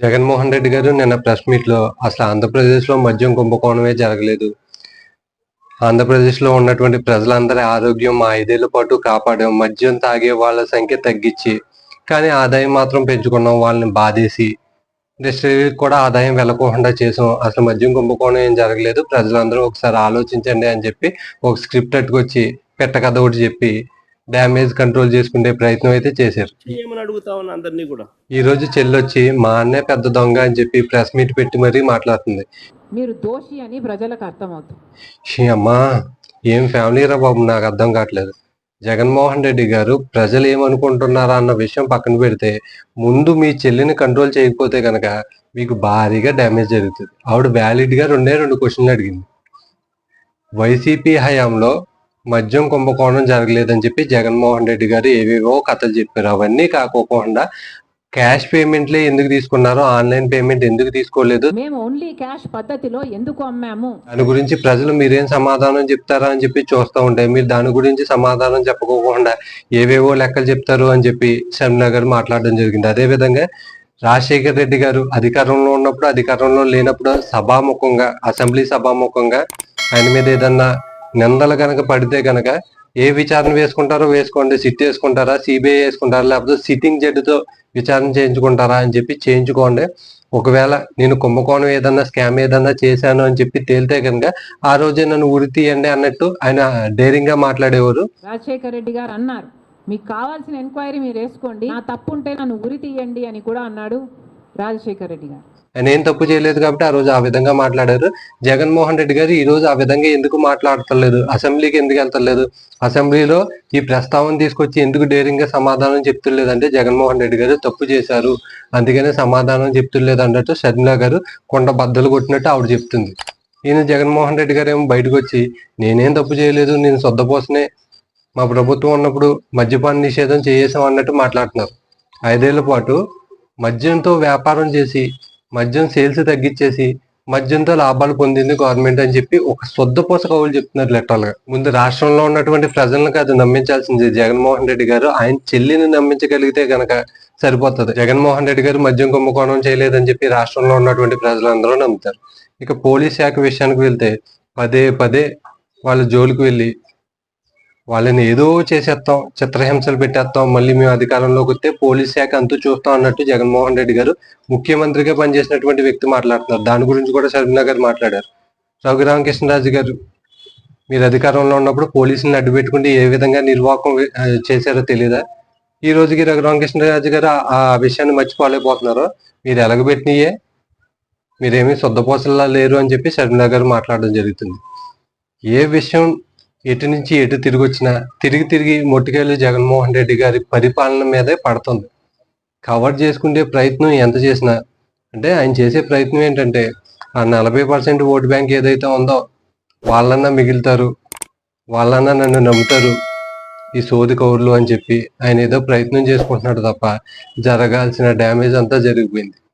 జగన్మోహన్ రెడ్డి గారు నిన్న ప్రెస్ మీట్లో అసలు ఆంధ్రప్రదేశ్లో మద్యం కుంభకోణమే జరగలేదు. ఆంధ్రప్రదేశ్లో ఉన్నటువంటి ప్రజలందరి ఆరోగ్యం మా ఐదేళ్ళ పాటు కాపాడాం. మద్యం తాగే వాళ్ళ సంఖ్య తగ్గించి కానీ ఆదాయం మాత్రం పెంచుకున్నాం. వాళ్ళని బాధేసి డిస్టరీకి కూడా ఆదాయం వెళ్ళకోకుండా చేసాం. అసలు మద్యం కుంభకోణం ఏం జరగలేదు. ప్రజలందరూ ఒకసారి ఆలోచించండి అని చెప్పి ఒక స్క్రిప్ట్ అట్టుకొచ్చి పెట్ట కథ ఒకటి చెప్పి డ్యామేజ్ కంట్రోల్ చేసుకునే ప్రయత్నం అయితే చేశారు. చేయమని అడుగుతా ఉన్నా అందరినీ కూడా. ఈ రోజు చెల్లొచ్చి మా అన్నే పెద్ద దొంగ అని చెప్పి ప్రెస్ మీట్ పెట్టి మరీ మాట్లాడుతుంది. మీరు దోషి అని ప్రజలకు అర్థమవుతుంది. షీ అమ్మా ఏం ఫ్యామిలీ రా బాబు నాకు అర్థం కావట్లేదు. జగన్మోహన్ రెడ్డి గారు ప్రజలు ఏమనుకుంటున్నారా అన్న విషయం పక్కన పెడితే ముందు మీ చెల్లిని కంట్రోల్ చేయకపోతే కనుక మీకు భారీగా డ్యామేజ్ జరుగుతుంది. ఆవిడ వ్యాలిడ్గా రెండే రెండు క్వశ్చన్లు అడిగింది. వైసీపీ హయాంలో మద్యం కుంభకోణం జరగలేదని చెప్పి జగన్మోహన్ రెడ్డి గారు ఏవేవో కథలు చెప్పారు. అవన్నీ కాకోకుండా క్యాష్ పేమెంట్లే ఎందుకు తీసుకున్నారో ఆన్లైన్ పేమెంట్ ఎందుకు తీసుకోలేదు? మేము ఓన్లీ క్యాష్ పద్ధతిలో ఎందుకు అమ్మాము? దాని గురించి ప్రజలు మీరేం సమాధానం చెప్తారా అని చెప్పి చూస్తూ ఉంటాయి మీరు దాని గురించి సమాధానం చెప్పకోకుండా ఏవేవో లెక్కలు చెప్తారు అని చెప్పి షర్మిలా గారు మాట్లాడడం జరిగింది. అదే విధంగా రాజశేఖర్ రెడ్డి గారు అధికారంలో ఉన్నప్పుడు అధికారంలో లేనప్పుడు సభాముఖంగా అసెంబ్లీ సభాముఖంగా ఆయన మీద ఏదన్నా నిందలు గనక పడితే గనక ఏ విచారణ వేసుకుంటారో వేసుకోండి సిట్ వేసుకుంటారా సిబిఐ వేసుకుంటారా లేకపోతే సిట్టింగ్ జడ్జితో విచారణ చేయించుకుంటారా అని చెప్పి చేయించుకోండి. ఒకవేళ నేను కుంభకోణం ఏదన్నా స్కామ్ ఏదన్నా చేశాను అని చెప్పి తేలితే కనుక ఆ రోజే నన్ను ఉరి తీయండి అన్నట్టు ఆయన డేరింగ్గా మాట్లాడేవారు. రాజశేఖర్ రెడ్డి గారు అన్నారు మీకు కావాల్సిన ఎంక్వైరీ మీరు వేసుకోండి నా తప్పు ఉంటే నన్ను ఉరి తీయండి అని కూడా అన్నాడు. రాజశేఖర్ రెడ్డి గారు. ఆయన ఏం తప్పు చేయలేదు కాబట్టి ఆ రోజు ఆ విధంగా మాట్లాడారు. జగన్మోహన్ రెడ్డి గారు ఈ రోజు ఆ విధంగా ఎందుకు మాట్లాడతలేదు? అసెంబ్లీకి ఎందుకు వెళ్తలేదు? అసెంబ్లీలో ఈ ప్రస్తావన తీసుకొచ్చి ఎందుకు డేరింగ్గా సమాధానం చెప్తులేదు అంటే జగన్మోహన్ రెడ్డి గారు తప్పు చేశారు. అందుకనే సమాధానం చెప్తులేదు అన్నట్టు షర్మిలా గారు కొండ బద్దలు కొట్టినట్టు ఆవిడ చెప్తుంది. ఈయన జగన్మోహన్ రెడ్డి గారు ఏమో బయటకు వచ్చి నేనేం తప్పు చేయలేదు నేను సొద్దపోసనే మా ప్రభుత్వం ఉన్నప్పుడు మద్యపాన నిషేధం చేసాం అన్నట్టు మాట్లాడుతున్నారు. ఐదేళ్ళ పాటు మద్యంతో వ్యాపారం చేసి మద్యం సేల్స్ తగ్గించేసి మద్యంతో లాభాలు పొందింది గవర్నమెంట్ అని చెప్పి ఒక సొద్దపోస కవులు చెప్తున్నారు లెటరల్. ముందు రాష్ట్రంలో ఉన్నటువంటి ప్రజలను కాదు నమ్మించాల్సింది. జగన్మోహన్ రెడ్డి గారు ఆయన చెల్లిని నమ్మించగలిగితే గనక సరిపోతుంది. జగన్మోహన్ రెడ్డి గారు మద్యం కుంభకోణం చేయలేదని చెప్పి రాష్ట్రంలో ఉన్నటువంటి ప్రజలందరూ నమ్ముతారు. ఇక పోలీస్ శాఖ విషయానికి వెళ్తే పదే పదే వాళ్ళ జోలికి వెళ్ళి వాళ్ళని ఏదో చేసేస్తాం చిత్రహింసలు పెట్టేస్తాం మళ్ళీ మేము అధికారంలోకి వస్తే పోలీస్ శాఖ అంతా చూస్తాం అన్నట్టు జగన్మోహన్ రెడ్డి గారు ముఖ్యమంత్రిగా పనిచేసినటువంటి వ్యక్తి మాట్లాడుతున్నారు. దాని గురించి కూడా శర్మిలా గారు మాట్లాడారు. రఘురామకృష్ణరాజు గారు మీరు అధికారంలో ఉన్నప్పుడు పోలీసులను అడ్డు పెట్టుకుంటే ఏ విధంగా నిర్వాహకం చేశారో తెలియదా ఈ రోజుకి రఘురామకృష్ణరాజు గారు ఆ- విషయాన్ని మర్చిపోలేకపోతున్నారు. మీరు ఎలగబెట్టినయే మీరేమీ శుద్ధపోసల్లా లేరు అని చెప్పి శర్మిలా గారు మాట్లాడడం జరుగుతుంది. ఏ విషయం ఎటు నుంచి ఎటు తిరిగి వచ్చినా తిరిగి తిరిగి మొట్టికెళ్ళి జగన్మోహన్ రెడ్డి గారి పరిపాలన మీదే పడుతుంది. కవర్ చేసుకునే ప్రయత్నం ఎంత చేసినా అంటే ఆయన చేసే ప్రయత్నం ఏంటంటే ఆ నలభై పర్సెంట్ ఓటు బ్యాంక్ ఏదైతే ఉందో వాళ్ళన్నా మిగులుతారు వాళ్ళన్నా నన్ను నమ్ముతారు ఈ సోది కౌరులు అని చెప్పి ఆయన ఏదో ప్రయత్నం చేసుకుంటున్నాడు తప్ప జరగాల్సిన డ్యామేజ్ అంతా జరిగిపోయింది.